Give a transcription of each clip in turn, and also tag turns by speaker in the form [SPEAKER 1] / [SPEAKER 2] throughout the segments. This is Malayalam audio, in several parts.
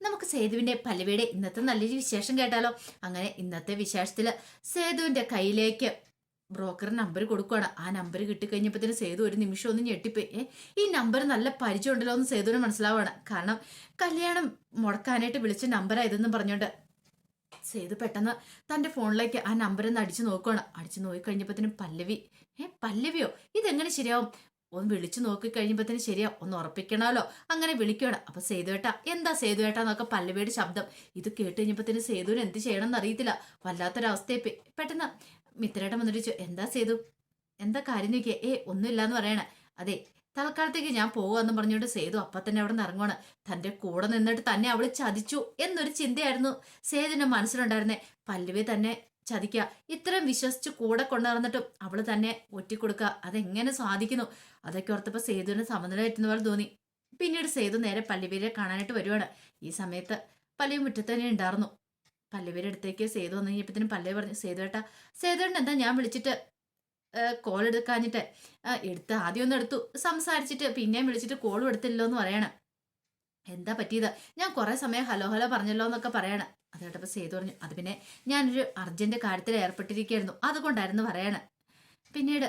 [SPEAKER 1] നമുക്ക് സേതുവിന്റെ പല്ലവിയുടെ ഇന്നത്തെ നല്ലൊരു വിശേഷം കേട്ടാലോ? അങ്ങനെ ഇന്നത്തെ വിശേഷത്തിൽ സേതുവിന്റെ കയ്യിലേക്ക് ബ്രോക്കർ നമ്പർ കൊടുക്കുകയാണ് ആ നമ്പർ കിട്ടിക്കഴിഞ്ഞപ്പോഴത്തേന് സേതു ഒരു നിമിഷം ഒന്ന് ഞെട്ടിപ്പോയി. ഈ നമ്പർ നല്ല പരിചയം ഉണ്ടല്ലോ എന്ന് സേതുവിന് മനസ്സിലാവുകയാണ് കാരണം കല്യാണം മുടക്കാനായിട്ട് വിളിച്ച നമ്പർ ഇതെന്ന് പറഞ്ഞോണ്ട് സേതു പെട്ടെന്ന് തന്റെ ഫോണിലേക്ക് ആ നമ്പർ ഒന്ന് അടിച്ചു നോക്കുകയാണ് അടിച്ചു നോക്കിക്കഴിഞ്ഞപ്പോഴത്തേനും പല്ലവി. ഏ പല്ലവിയോ? ഇതെങ്ങനെ ശരിയാവും? ഒന്ന് വിളിച്ചു നോക്കി കഴിയുമ്പോഴത്തേനും ശരിയാ ഒന്ന് ഉറപ്പിക്കണമല്ലോ. അങ്ങനെ വിളിക്കണം അപ്പൊ സേതുവേട്ട എന്താ സേതുവേട്ട എന്നൊക്കെ പല്ലവിയുടെ ശബ്ദം. ഇത് കേട്ട് കഴിഞ്ഞപ്പോഴത്തേനും സേതുവിന് എന്ത് ചെയ്യണം എന്നറിയത്തില്ല വല്ലാത്തൊരവസ്ഥയെ പെട്ടെന്ന് മിത്രേട്ടൻ വന്നിട്ട് എന്താ സേതു? എന്താ കാര്യം നോക്കിയാ? ഏ ഒന്നുമില്ല എന്ന് പറയണേ. അതെ തൽക്കാലത്തേക്ക് ഞാൻ പോവാന്ന് പറഞ്ഞുകൊണ്ട് സേതു അപ്പൊ തന്നെ അവിടെ നിന്ന് ഇറങ്ങുവാണ്. തന്റെ കൂടെ നിന്നിട്ട് തന്നെ അവൾ ചതിച്ചു എന്നൊരു ചിന്തയായിരുന്നു സേതുവിന്റെ മനസ്സിലുണ്ടായിരുന്നേ. പല്ലവി തന്നെ ചതിക്കുക. ഇത്രയും വിശ്വസിച്ച് കൂടെ കൊണ്ടുവന്നിട്ടും അവൾ തന്നെ ഒറ്റിക്കൊടുക്കുക. അതെങ്ങനെ സാധിക്കുന്നു? അതൊക്കെ ഓർത്തപ്പോ സേതുവിന് സമനില പറ്റുന്ന പോലെ തോന്നി. പിന്നീട് സേതു നേരെ പല്ലവിയെ കാണാനായിട്ട് വരുവാണ്. ഈ സമയത്ത് പല്ലവി മുറ്റത്ത് തന്നെ ഉണ്ടായിരുന്നു. പല്ലവിയുടെ അടുത്തേക്ക് സേതു വന്നു കഴിഞ്ഞപ്പോഴത്തേനും പല്ലവി പറഞ്ഞു സേതുവേട്ടാ സേതുവേട്ടൻ എന്താ ഞാൻ വിളിച്ചിട്ട് കോൾ എടുക്കാഞ്ഞിട്ട്? എടുത്ത് ആദ്യം ഒന്ന് എടുത്തു. സംസാരിച്ചിട്ട് പിന്നെയും വിളിച്ചിട്ട് കോളും എടുത്തില്ലോ എന്ന് പറയണം. എന്താ പറ്റിയത്? ഞാൻ കുറെ സമയം ഹലോ ഹലോ പറഞ്ഞല്ലോ എന്നൊക്കെ പറയണം. അത് കേട്ടപ്പോൾ സേതു പറഞ്ഞു അത് പിന്നെ ഞാനൊരു അർജന്റ് കാര്യത്തിൽ ഏർപ്പെട്ടിരിക്കുകയായിരുന്നു. അതുകൊണ്ടായിരുന്നു പറയാണ്. പിന്നീട്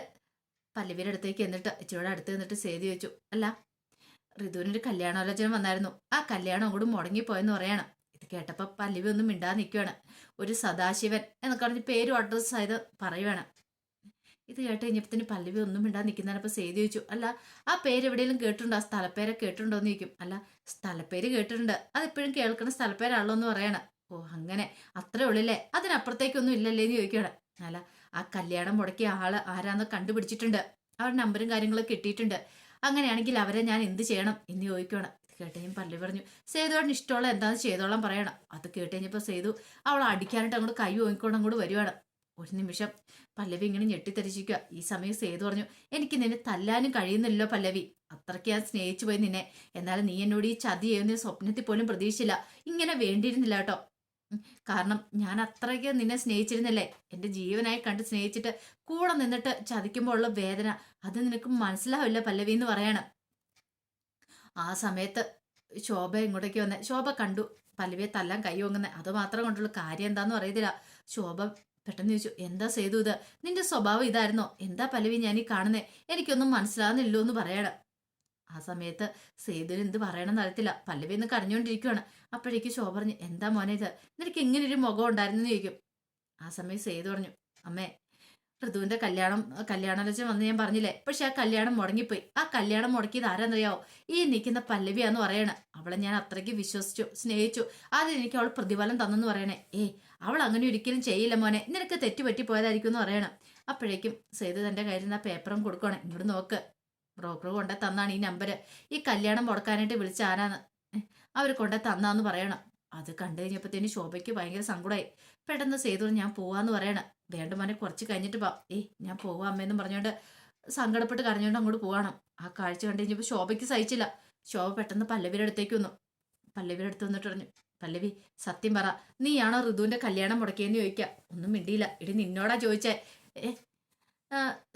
[SPEAKER 1] പല്ലവിയുടെ അടുത്തേക്ക് എന്നിട്ട് ഇച്ചിരിയുടെ അടുത്ത് നിന്നിട്ട് സേതു ചോദിച്ചു അല്ല ഋതുവിനൊരു കല്യാണാലോചന വന്നായിരുന്നു. ആ കല്യാണം അങ്ങോട്ട് മുടങ്ങിപ്പോയെന്ന് പറയണം. ഇത് കേട്ടപ്പോൾ പല്ലവി ഒന്നും മിണ്ടാതെ നിൽക്കുകയാണ് ഒരു സദാശിവൻ എന്നൊക്കെ പറഞ്ഞ് പേരും അഡ്രസ്സ് ആയത് പറയുവാണ്. ഇത് കേട്ട് കഴിഞ്ഞപ്പത്തിന് പല്ലവി ഒന്നും മിണ്ടാ നിൽക്കുന്നതിനപ്പോൾ സേതി ചോദിച്ചു അല്ല ആ പേര് എവിടെയെങ്കിലും കേട്ടിട്ടുണ്ടോ? ആ സ്ഥലപ്പേരൊക്കെ കേട്ടിട്ടുണ്ടോ? എന്ന് ചോദിക്കും. അല്ല സ്ഥലപ്പേര് കേട്ടിട്ടുണ്ട്. അതെപ്പോഴും കേൾക്കുന്ന സ്ഥലപ്പേരാണല്ലോ എന്ന് പറയണം. ഓ അങ്ങനെ? അത്രേ ഉള്ളില്ലേ? അതിനപ്പുറത്തേക്കൊന്നും ഇല്ലല്ലേ? എന്ന് ചോദിക്കണം അല്ല ആ കല്യാണം മുടക്കിയ ആൾ ആരാന്ന് കണ്ടുപിടിച്ചിട്ടുണ്ട്. അവരുടെ നമ്പറും കാര്യങ്ങളൊക്കെ കിട്ടിയിട്ടുണ്ട്. അങ്ങനെയാണെങ്കിൽ അവരെ ഞാൻ എന്ത് ചെയ്യണം? എന്ന് ചോദിക്കണം കേട്ടേം ഞാൻ പല്ലവി പറഞ്ഞു സേതുവോടിന് ഇഷ്ടമുള്ള എന്താണെന്ന് ചെയ്തോളം പറയണം. അത് കേട്ട് കഴിഞ്ഞപ്പോൾ സേതു അവൾ അടിക്കാനായിട്ട് അങ്ങോട്ട് കൈ ഓങ്ങിക്കൊണ്ട് അങ്ങോട്ട് വരുവാണ്. ഒരു നിമിഷം പല്ലവി ഇങ്ങനെ ഞെട്ടിത്തെരിച്ചിരിക്കുക ഈ സമയം സേതു പറഞ്ഞു എനിക്ക് നിന്നെ തല്ലാനും കഴിയുന്നില്ലല്ലോ പല്ലവി. അത്രയ്ക്ക് ഞാൻ സ്നേഹിച്ചു പോയി നിന്നെ. എന്നാലും നീ എന്നോട് ഈ ചതി ചെയ്യുന്ന സ്വപ്നത്തിൽ പോലും പ്രതീക്ഷിച്ചില്ല. ഇങ്ങനെ വേണ്ടിയിരുന്നില്ല കേട്ടോ. കാരണം ഞാൻ അത്രയ്ക്ക് നിന്നെ സ്നേഹിച്ചിരുന്നില്ലേ? എന്റെ ജീവനായി കണ്ട് സ്നേഹിച്ചിട്ട് കൂടെ നിന്നിട്ട് ചതിക്കുമ്പോൾ ഉള്ള വേദന അത് നിനക്ക് മനസ്സിലാവില്ല പല്ലവി എന്ന് പറയാണ്. ആ സമയത്ത് ശോഭ ഇങ്ങോട്ടേക്ക് വന്നേ ശോഭ കണ്ടു പല്ലവിയെ തല്ലാൻ കൈ വങ്ങുന്നത് അത് മാത്രം കൊണ്ടുള്ള കാര്യം എന്താന്ന് അറിയത്തില്ല. ശോഭ പെട്ടെന്ന് ചോദിച്ചു എന്താ സേതു ഇത്? നിന്റെ സ്വഭാവം ഇതായിരുന്നോ? എന്താ പലവി ഞാൻ ഈ കാണുന്നേ? എനിക്കൊന്നും മനസ്സിലാകുന്നില്ലോ എന്ന് പറയണം. ആ സമയത്ത് സേതുവിന് എന്ത് പറയണമെന്ന് അറിയത്തില്ല. പല്ലവി എന്ന് കരഞ്ഞുകൊണ്ടിരിക്കുവാണ്. അപ്പോഴേക്ക് ശോഭ പറഞ്ഞു എന്താ മോനെ ഇത്? നിനക്ക് ഇങ്ങനെ ഒരു മുഖം ഉണ്ടായിരുന്നു ചോദിക്കും. ആ സമയം സേതു പറഞ്ഞു അമ്മേ ഋതുവിന്റെ കല്യാണം കല്യാണാലോചന വന്ന് ഞാൻ പറഞ്ഞില്ലേ? പക്ഷെ ആ കല്യാണം മുടങ്ങിപ്പോയി. ആ കല്യാണം മുടക്കിയത് ആരാന്നറിയാവോ? ഈ നിൽക്കുന്ന പല്ലവിയാന്ന് പറയണ. അവളെ ഞാൻ അത്രയ്ക്ക് വിശ്വസിച്ചു സ്നേഹിച്ചു. അതിന് എനിക്ക് അവൾ പ്രതിഫലം തന്നെന്ന് പറയണേ. ഏ അവൾ അങ്ങനെ ഒരിക്കലും ചെയ്യില്ല മോനെ. നിനക്ക് തെറ്റുപറ്റി പോയതായിരിക്കും എന്ന് പറയണം. അപ്പോഴേക്കും സേതു തന്റെ കയ്യിൽ നിന്ന് ആ പേപ്പറും കൊടുക്കണേ ഇങ്ങോട്ട് നോക്ക്. ബ്രോക്കർ കൊണ്ടേ തന്നാണ് ഈ നമ്പർ ഈ കല്യാണം മുടക്കാനായിട്ട് വിളിച്ച ആരാന്ന്? അവർ കൊണ്ടേ തന്നാന്ന് പറയണം. അത് കണ്ടു കഴിഞ്ഞപ്പോഴത്തേന് ശോഭയ്ക്ക് ഭയങ്കര സങ്കടമായി. പെട്ടെന്ന് സേതു ഞാൻ പോവാന്ന് പറയണം. വേണ്ട മോനെ കുറച്ച് കഴിഞ്ഞിട്ട് പോ ഏയ് ഞാൻ പോവാ അമ്മയെന്നും പറഞ്ഞുകൊണ്ട് സങ്കടപ്പെട്ട് കരഞ്ഞുകൊണ്ട് അങ്ങോട്ട് പോവാണ്. ആ കാഴ്ച കണ്ടു കഴിഞ്ഞപ്പോൾ ശോഭയ്ക്ക് സഹിച്ചില്ല. ശോഭ പെട്ടെന്ന് പല്ലവിയുടെ അടുത്തേക്ക് വന്നു. പല്ലവിയുടെ അടുത്ത് വന്നിട്ട് പറഞ്ഞു പല്ലവി സത്യം പറ. നീയാണോ ഋതുവിന്റെ കല്യാണം മുടക്കിയെന്ന് ചോദിക്കുക ഒന്നും മിണ്ടിയില്ല. ഇടി നിന്നോടാ ചോദിച്ചേ. ഏ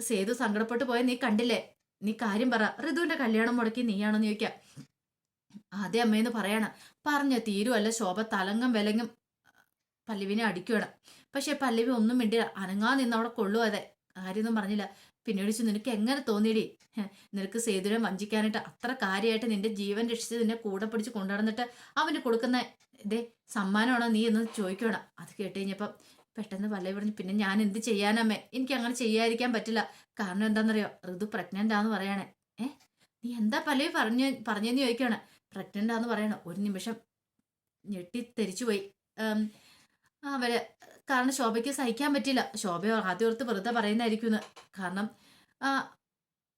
[SPEAKER 1] സേതു സങ്കടപ്പെട്ട് പോയ നീ കണ്ടില്ലേ? നീ കാര്യം പറ. ഋതുവിന്റെ കല്യാണം മുടക്കി നീയാണോന്ന് ചോദിക്കുക ആദ്യം അമ്മയെന്ന് പറയണം. പറഞ്ഞ തീരുവല്ല ശോഭ തലങ്ങും വിലങ്ങും പല്ലവിനെ അടിക്കുകയാണ് പക്ഷെ പല്ലവി ഒന്നും മിണ്ടില്ല. അനങ്ങാ നിന്ന് അവിടെ കൊള്ളുവാതെ അതെ കാര്യമൊന്നും പറഞ്ഞില്ല. പിന്നീട് നിനക്ക് എങ്ങനെ തോന്നിയിടി? നിനക്ക് സേതുവിനെ വഞ്ചിക്കാനായിട്ട് അത്ര കാര്യമായിട്ട് നിന്റെ ജീവൻ രക്ഷിച്ച് നിന്നെ കൂടെ പിടിച്ച് കൊണ്ടുനടന്നിട്ട് അവന് കൊടുക്കുന്ന ഇതേ സമ്മാനമാണോ നീ എന്ന് ചോദിക്കണം അത് കേട്ട് കഴിഞ്ഞപ്പം പെട്ടെന്ന് പല്ലവി പറഞ്ഞു പിന്നെ ഞാൻ എന്ത് ചെയ്യാനമ്മേ എനിക്ക് അങ്ങനെ ചെയ്യാതിരിക്കാൻ പറ്റില്ല. കാരണം എന്താണെന്നറിയോ? ഋതു പ്രഗ്നന്റാന്ന് പറയണേ. ഏ? നീ എന്താ പല്ലവി പറഞ്ഞു പറഞ്ഞെന്ന് ചോദിക്കുകയാണ് പ്രഗ്നന്റ് ആന്ന് പറയണം. ഒരു നിമിഷം ഞെട്ടി തെരിച്ചുപോയി പോയി. അവർ കാരണം ശോഭയ്ക്ക് സഹിക്കാൻ പറ്റില്ല ശോഭ ആദ്യം ഓർത്ത് വെറുതെ പറയുന്നതായിരിക്കുന്നു. കാരണം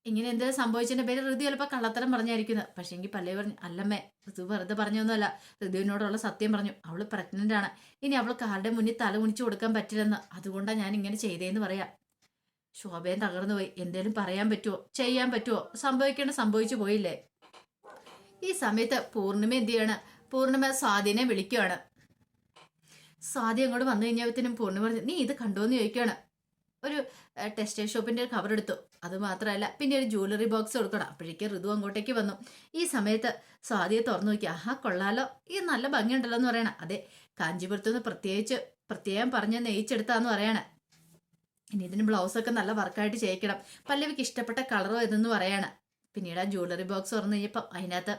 [SPEAKER 1] ഇങ്ങനെ എന്തെങ്കിലും സംഭവിച്ചതിന്റെ പേര് ഋതു ചിലപ്പോൾ കള്ളത്തരം പറഞ്ഞായിരിക്കുന്നത് പക്ഷേ എങ്കിൽ പല്ലവി പറഞ്ഞു അല്ലമ്മേ ഋതു വെറുതെ പറഞ്ഞൊന്നുമല്ല. ഋതുവിനോടുള്ള സത്യം പറഞ്ഞു. അവൾ പ്രഗ്നന്റ് ആണ്. ഇനി അവൾ ആരുടെ മുന്നിൽ തല കുണിച്ചു കൊടുക്കാൻ പറ്റില്ലെന്ന്. അതുകൊണ്ടാണ് ഞാൻ ഇങ്ങനെ ചെയ്തേന്ന് പറയാം. ശോഭയും തകർന്നു പോയി എന്തേലും പറയാൻ പറ്റുമോ ചെയ്യാൻ പറ്റുമോ സംഭവിക്കേണ്ട സംഭവിച്ചു പോയില്ലേ? ഈ സമയത്ത് പൂർണിമ എന്ത് ചെയ്യാണ്? പൂർണിമ സ്വാധീനെ വിളിക്കുകയാണ് സ്വാതി അങ്ങോട്ട് വന്നു കഴിഞ്ഞപ്പോഴത്തേനും പൂർണി പറഞ്ഞു നീ ഇത് കണ്ടോന്ന് ചോദിക്കുകയാണ് ഒരു ടെക്സ്റ്റൈൽ ഷോപ്പിന്റെ കവർ എടുത്തു. അത് മാത്രമല്ല പിന്നെ ഒരു ജ്വല്ലറി ബോക്സ് കൊടുക്കണം. അപ്പോഴേക്കും ഋതു അങ്ങോട്ടേക്ക് വന്നു. ഈ സമയത്ത് സ്വാതിയെ തുറന്നു നോക്കി. ആഹാ കൊള്ളാലോ. ഈ നല്ല ഭംഗിയുണ്ടല്ലോ എന്ന് പറയണ. അതെ കാഞ്ചീപുരത്തു നിന്ന് പ്രത്യേകിച്ച് പ്രത്യേകം പറഞ്ഞ് നെയ്ച്ചെടുത്താന്ന് പറയണ. ഇനി ഇതിന് ബ്ലൗസൊക്കെ നല്ല വർക്കായിട്ട് ചെയ്യിക്കണം. പല്ലവിക്ക് ഇഷ്ടപ്പെട്ട കളറോ ഇതെന്ന് പറയാണ്. പിന്നീട് ആ ജ്വല്ലറി ബോക്സ് തുറന്നു കഴിഞ്ഞപ്പോൾ അതിനകത്ത്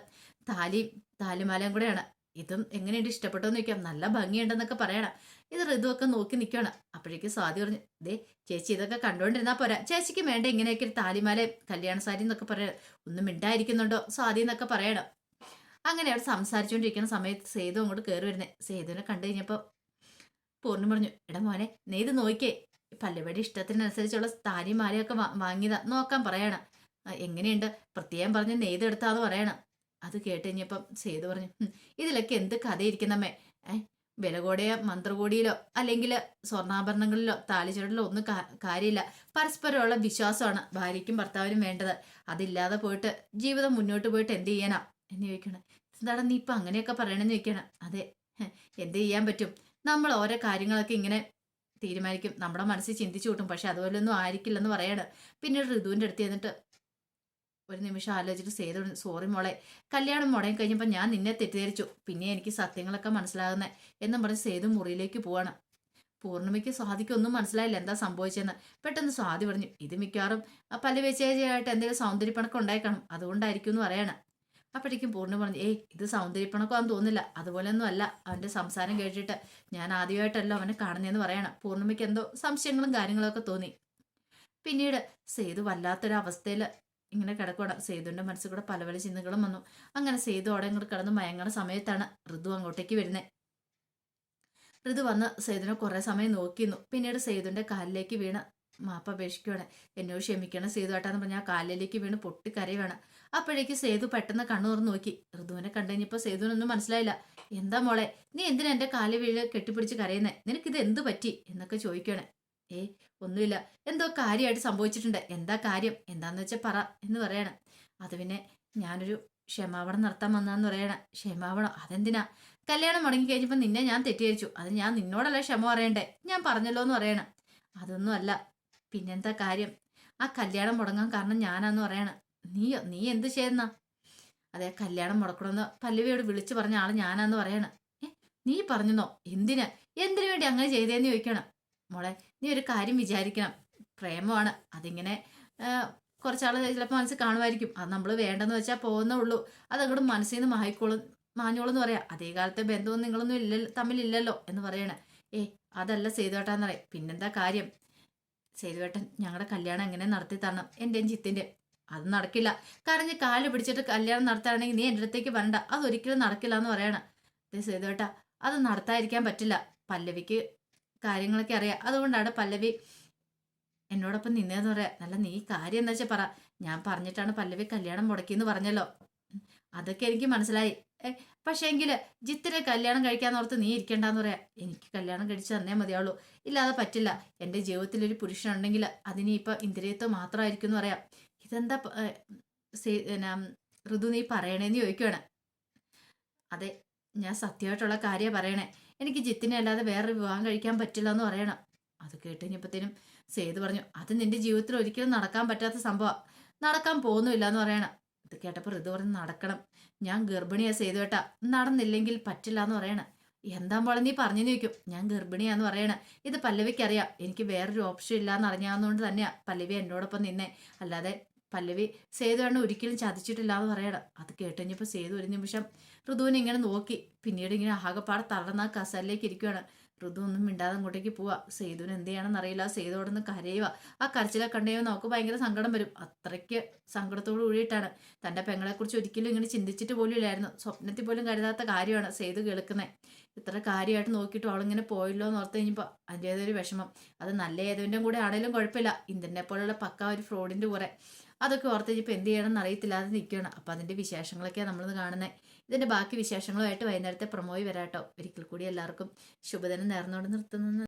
[SPEAKER 1] താലിയും താലിമാലയും കൂടെയാണ്. ഇതും എങ്ങനെയുണ്ട്? ഇഷ്ടപ്പെട്ടോ എന്ന് ചോദിക്കാം. നല്ല ഭംഗിയുണ്ടെന്നൊക്കെ പറയണം. ഇത് ഋതുവൊക്കെ നോക്കി നിൽക്കുകയാണ് അപ്പോഴേക്കും സ്വാതി പറഞ്ഞു ദേ ചേച്ചി ഇതൊക്കെ കണ്ടുകൊണ്ടിരുന്നാൽ പോരാ. ചേച്ചിക്ക് വേണ്ട ഇങ്ങനെയൊക്കെ ഒരു താലിമാലയും കല്യാണ സാരി എന്നൊക്കെ പറയണം ഒന്നും മിണ്ടായിരിക്കുന്നുണ്ടോ? സ്വാതി എന്നൊക്കെ പറയണം. അങ്ങനെ അവിടെ സംസാരിച്ചുകൊണ്ടിരിക്കുന്ന സമയത്ത് സേതു അങ്ങോട്ട് കയറി വരുന്നത് സേതുവിനെ കണ്ടു കഴിഞ്ഞപ്പോൾ പൂർണം പറഞ്ഞു എടാ മോനെ നീ ഇത് നോക്കിയേ. പല്ലുപടി ഇഷ്ടത്തിനനുസരിച്ചുള്ള താലിമാലയൊക്കെ വാങ്ങിയതാ. നോക്കാൻ പറയണം. എങ്ങനെയുണ്ട്? പ്രത്യേകം പറഞ്ഞ് നെയ്തെടുത്താന്ന് പറയണം. അത് കേട്ട് കഴിഞ്ഞപ്പം സേതു പറഞ്ഞു ഇതിലൊക്കെ എന്ത് കഥയിരിക്കുന്നമ്മേ? ഏ വില കൂടിയ മന്ത്രകൂടിയിലോ അല്ലെങ്കിൽ സ്വർണാഭരണങ്ങളിലോ താലിച്ചുടലിലോ ഒന്നും കാര്യമില്ല. പരസ്പരമുള്ള വിശ്വാസമാണ് ഭാര്യയ്ക്കും ഭർത്താവിനും വേണ്ടത്. അതില്ലാതെ പോയിട്ട് ജീവിതം മുന്നോട്ട് പോയിട്ട് എന്ത് ചെയ്യാനാ? എന്ന് ചോദിക്കണം. എന്താണ് നീ ഇപ്പം അങ്ങനെയൊക്കെ പറയണമെന്ന് ചോദിക്കണം? അതെ എന്ത് ചെയ്യാൻ പറ്റും? നമ്മൾ ഓരോ കാര്യങ്ങളൊക്കെ ഇങ്ങനെ തീരുമാനിക്കും. നമ്മുടെ മനസ്സിൽ ചിന്തിച്ചു കൂട്ടും. പക്ഷെ അതുപോലൊന്നും ആയിരിക്കില്ലെന്ന് പറയാണ്. പിന്നീട് ഋതുവിന്റെ അടുത്ത് ചെന്നിട്ട് ഒരു നിമിഷം ആലോചിച്ചിട്ട് സേതു സോറി മോളെ കല്യാണം മുടങ്ങി കഴിഞ്ഞപ്പോൾ ഞാൻ നിന്നെ തെറ്റിദ്ധരിച്ചു. പിന്നെ എനിക്ക് സത്യങ്ങളൊക്കെ മനസ്സിലാകുന്നത് എന്നും പറഞ്ഞ് സേതു മുറിയിലേക്ക് പോവാണ്. പൂർണിമയ്ക്ക് സ്വാതിക്കൊന്നും മനസ്സിലായില്ല എന്താ സംഭവിച്ചതെന്ന് പെട്ടെന്ന് സ്വാതി പറഞ്ഞു ഇത് മിക്കവാറും ആ പല്ല് വെച്ചേച്ചായിട്ട് എന്തെങ്കിലും സൗന്ദര്യപ്പണക്കം ഉണ്ടായിക്കണം. അതുകൊണ്ടായിരിക്കും എന്ന് പറയണം. അപ്പോഴേക്കും പൂർണി പറഞ്ഞു ഏയ് ഇത് സൗന്ദര്യപ്പണക്കമാണെന്ന് തോന്നില്ല അതുപോലെയൊന്നും അല്ല. അവന്റെ സംസാരം കേട്ടിട്ട് ഞാൻ ആദ്യമായിട്ടല്ല അവനെ കാണുന്നതെന്ന് പറയണം. പൂർണിമയ്ക്ക് എന്തോ സംശയങ്ങളും കാര്യങ്ങളൊക്കെ തോന്നി. പിന്നീട് സേതു വല്ലാത്തൊരു അവസ്ഥയിൽ ഇങ്ങനെ കിടക്കണം സേതുവിന്റെ മനസ്സിൽ കൂടെ പല പല ചിന്തകളും വന്നു. അങ്ങനെ സേതു അവിടെ ഇങ്ങോട്ട് കിടന്ന് മയങ്ങണ സമയത്താണ് ഋതു അങ്ങോട്ടേക്ക് വരുന്നത് ഋതു വന്ന് സേതുവിനെ കുറേ സമയം നോക്കിയിരുന്നു പിന്നീട് സേതുവിന്റെ കാലിലേക്ക് വീണ് മാപ്പ അപേക്ഷിക്കുകയാണ് എന്നോട് ക്ഷമിക്കണം സേതു ഏട്ടാന്ന് പറഞ്ഞാൽ ആ കാലിലേക്ക് വീണ് പൊട്ടി കരയുവാണ്. അപ്പോഴേക്ക് സേതു പെട്ടെന്ന് കണ്ണു തുറന്ന് നോക്കി. ഋതുവിനെ കണ്ടുകഴിഞ്ഞപ്പോൾ സേതുവിനൊന്നും മനസ്സിലായില്ല. എന്താ മോളെ നീ എന്തിനാ എന്റെ കാൽ വീഴ് കെട്ടിപ്പിടിച്ച് കരയുന്നേ? നിനക്കിത് എന്ത് പറ്റി? എന്നൊക്കെ ചോദിക്കുകയാണ് ഏ ഒന്നുമില്ല. എന്തോ കാര്യമായിട്ട് സംഭവിച്ചിട്ടുണ്ട്. എന്താ കാര്യം? എന്താന്ന് വെച്ചാൽ പറ എന്ന് പറയണ. അത് പിന്നെ ഞാനൊരു ക്ഷമാപണം നടത്താൻ വന്നാന്ന് പറയണ. ക്ഷമാപണം? അതെന്തിനാ? കല്യാണം മുടങ്ങി കഴിഞ്ഞപ്പോൾ നിന്നെ ഞാൻ തെറ്റിദ്ധരിച്ചു. അത് ഞാൻ നിന്നോടല്ല ക്ഷമ പറയണ്ടേ? ഞാൻ പറഞ്ഞല്ലോ എന്ന് പറയണ. അതൊന്നും അല്ല പിന്നെന്താ കാര്യം? ആ കല്യാണം മുടങ്ങാൻ കാരണം ഞാനാന്ന് പറയണ. നീയോ? നീ എന്ത് ചെയ്യുന്ന? അതെ കല്യാണം മുടക്കണമെന്ന് പല്ലവിയോട് വിളിച്ചു പറഞ്ഞ ആൾ ഞാനാന്ന് പറയണ. ഏ നീ പറഞ്ഞെന്നോ? എന്തിനാ? എന്തിനു വേണ്ടി അങ്ങനെ ചെയ്തേന്ന് ചോദിക്കണം. മോളെ നീ ഒരു കാര്യം വിചാരിക്കണം. പ്രേമമാണ്. അതിങ്ങനെ കുറച്ചാൾ ചിലപ്പോൾ മനസ്സിൽ കാണുമായിരിക്കും. അത് നമ്മൾ വേണ്ടെന്ന് വെച്ചാൽ പോകുന്നേ ഉള്ളൂ. അതങ്ങോട്ട് മനസ്സിൽ നിന്ന് മായിക്കോളും മാഞ്ഞോളും എന്ന് പറയാം. അതേ കാലത്തെ ബന്ധവും നിങ്ങളൊന്നും ഇല്ല തമ്മിലില്ലല്ലോ എന്ന് പറയണേ. ഏ അതല്ല സേതുവേട്ടാന്ന് പറയും പിന്നെന്താ കാര്യം? സേതുവേട്ടൻ ഞങ്ങളുടെ കല്യാണം എങ്ങനെ നടത്തി തരണം? എന്റെയും ചിത്തിന്റെ അത് നടക്കില്ല. കാരണം ഞാൻ കാൽ പിടിച്ചിട്ട് കല്യാണം നടത്തുകയാണെങ്കിൽ നീ എന്റെ അടുത്തേക്ക് വരണ്ട. അതൊരിക്കലും നടക്കില്ല എന്ന് പറയണം സേതുവേട്ടാ അത് നടത്താതിരിക്കാൻ പറ്റില്ല. പല്ലവിക്ക് കാര്യങ്ങളൊക്കെ അറിയാം. അതുകൊണ്ടാണ് പല്ലവി എന്നോടൊപ്പം നിന്നതെന്ന് പറയാം നല്ല നീ കാര്യം എന്താ വെച്ചാൽ പറ. ഞാൻ പറഞ്ഞിട്ടാണ് പല്ലവി കല്യാണം മുടക്കിയെന്ന് പറഞ്ഞല്ലോ. അതൊക്കെ എനിക്ക് മനസ്സിലായി. പക്ഷേ എങ്കിൽ ജിത്തിനെ കല്യാണം കഴിക്കാന്നോർത്ത് നീ ഇരിക്കണ്ടെന്ന് പറയാ. എനിക്ക് കല്യാണം കഴിച്ച് തന്നേ മതിയാവുള്ളൂ. ഇല്ലാതെ പറ്റില്ല. എന്റെ ജീവിതത്തിൽ ഒരു പുരുഷനുണ്ടെങ്കിൽ അതിന് ഇപ്പം ഇന്ദ്രിയത്വം മാത്രമായിരിക്കും എന്ന് പറയാം. ഇതെന്താ ഋതു നീ പറയണേന്ന് ചോദിക്കുവാണ്. അതെ ഞാൻ സത്യമായിട്ടുള്ള കാര്യമാണ് പറയണേ. എനിക്ക് ജിത്തിനെ അല്ലാതെ വേറെ വിവാഹം കഴിക്കാൻ പറ്റില്ല എന്ന് പറയണം. അത് കേട്ട് കഴിഞ്ഞപ്പോഴത്തേനും സേതു പറഞ്ഞു അത് നിന്റെ ജീവിതത്തിൽ ഒരിക്കലും നടക്കാൻ പറ്റാത്ത സംഭവം. നടക്കാൻ പോകുന്നില്ല എന്ന് പറയണം. ഇത് കേട്ടപ്പോൾ ഋതു പറഞ്ഞ് നടക്കണം. ഞാൻ ഗർഭിണിയാ സേതു കേട്ടാ നടന്നില്ലെങ്കിൽ പറ്റില്ല എന്ന് പറയണം. എന്താ മോളെ നീ പറഞ്ഞു ചോദിക്കും. ഞാൻ ഗർഭിണിയാന്ന് പറയണേ. ഇത് പല്ലവിക്ക് അറിയാം. എനിക്ക് വേറൊരു ഓപ്ഷൻ ഇല്ല എന്ന് അറിഞ്ഞാവുന്നതുകൊണ്ട് തന്നെയാ പല്ലവി എന്നോടൊപ്പം നിന്നെ. അല്ലാതെ പല്ലവി സേതു ആണ് ഒരിക്കലും ചതിച്ചിട്ടില്ല എന്ന് പറയണം. അത് കേട്ടുകഴിഞ്ഞപ്പോൾ സേതു ഒരു നിമിഷം ഋതുവിനെ ഇങ്ങനെ നോക്കി. പിന്നീട് ഇങ്ങനെ ആകെപ്പാടെ തളർന്ന കസലിലേക്ക് ഇരിക്കുകയാണ് ഋതു ഒന്നും മിണ്ടാതെ അങ്ങോട്ടേക്ക് പോവാ. സേതുവിന് എന്ത് ചെയ്യണമെന്ന് അറിയില്ല. സേതു അവിടെ നിന്ന് കരയുക ആ കരച്ചിലെ കണ്ടയോ നമുക്ക് ഭയങ്കര സങ്കടം വരും. അത്രയ്ക്ക് സങ്കടത്തോട് കൂടിയിട്ടാണ്. തന്റെ പെങ്ങളെക്കുറിച്ച് ഒരിക്കലും ഇങ്ങനെ ചിന്തിച്ചിട്ട് പോലും ഇല്ലായിരുന്നു. സ്വപ്നത്തിൽ പോലും കരുതാത്ത കാര്യമാണ് സേതു കേൾക്കുന്നത് ഇത്ര കാര്യമായിട്ട് നോക്കിയിട്ട് അവളിങ്ങനെ പോയല്ലോ എന്ന് ഓർത്ത് കഴിഞ്ഞപ്പോൾ അതിന്റേതൊരു വിഷമം. അത് നല്ല ഏതുവിന്റെ കൂടെ ആണെങ്കിലും കുഴപ്പമില്ല. ഇന്ദ്രനെ പോലുള്ള പക്ക ഒരു ഫ്രോഡിന്റെ കൂടെ. അതൊക്കെ ഓർത്ത് എന്ത് ചെയ്യണമെന്ന് അറിയത്തില്ലാതെ നിൽക്കുകയാണ് അപ്പോൾ അതിന്റെ വിശേഷങ്ങളൊക്കെയാണ് നമ്മളിന്ന് കാണുന്നത് ഇതിന്റെ ബാക്കി വിശേഷങ്ങളുമായിട്ട് വൈകുന്നേരത്തെ പ്രൊമോയി വരാട്ടോ. ഒരിക്കൽ കൂടി എല്ലാവർക്കും ശുഭദിനം നേർന്നുകൊണ്ട് നിർത്തുന്നു.